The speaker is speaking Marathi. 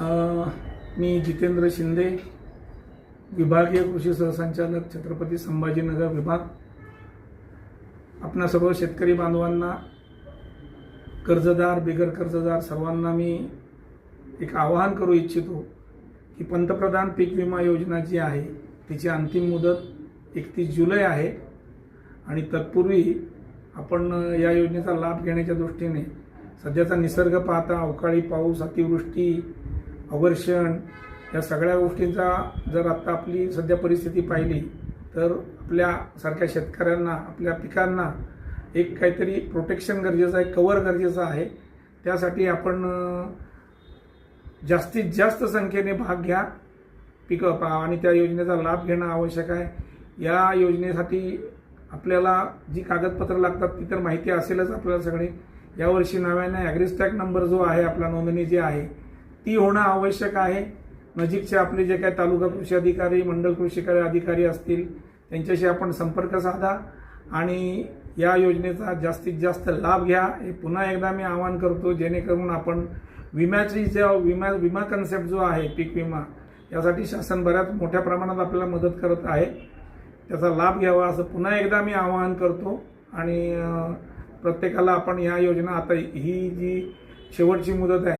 मी जितेंद्र शिंदे विभागीय कृषी सहसंचालक छत्रपती संभाजीनगर विभाग. आपणा सर्व शेतकरी बांधवांना कर्जदार बिगर कर्जदार सर्वांना मी एक आवाहन करू इच्छितो की पंतप्रधान पीक विमा योजना जी आहे तिची अंतिम मुदत एकतीस जुलै आहे. आणि तत्पूर्वी आपण या योजनेचा लाभ घेण्याच्या दृष्टीने सध्याचा निसर्ग पाहता अवकाळी पाऊस अतिवृष्टी अवर्षण या सगळ्या गोष्टींचा जर आता आपली सध्या परिस्थिती पाहिली तर आपल्यासारख्या शेतकऱ्यांना आपल्या पिकांना एक काहीतरी प्रोटेक्शन गरजेचं आहे कवर गरजेचं आहे. त्यासाठी आपण जास्तीत जास्त संख्येने भाग घ्या. पिकं पा आणि त्या योजनेचा लाभ घेणं आवश्यक आहे. या योजनेसाठी आपल्याला जी कागदपत्रं लागतात ती तर माहिती असेलच आपल्याला सगळे. यावर्षी नव्याने ॲग्रिस्टॅक नंबर जो आहे आपला नोंदणी जी आहे ती होणं आवश्यक आहे. नजीकचे आपले जे काही तालुका कृषी अधिकारी मंडल कृषी अधिकारी असतील त्यांच्याशी आपण संपर्क साधा आणि या योजनेचा जास्तीत जास्त लाभ घ्या. हे पुन्हा एकदा मी आवाहन करतो जेणेकरून आपण विम्याची जे विमा विमा कन्सेप्ट जो आहे पीक विमा यासाठी शासन बऱ्याच मोठ्या प्रमाणात आपल्याला मदत करत आहे. त्याचा लाभ घ्यावा असं पुन्हा एकदा मी आवाहन करतो आणि प्रत्येकाला आपण या योजना आता ही जी शेवटची मुदत आहे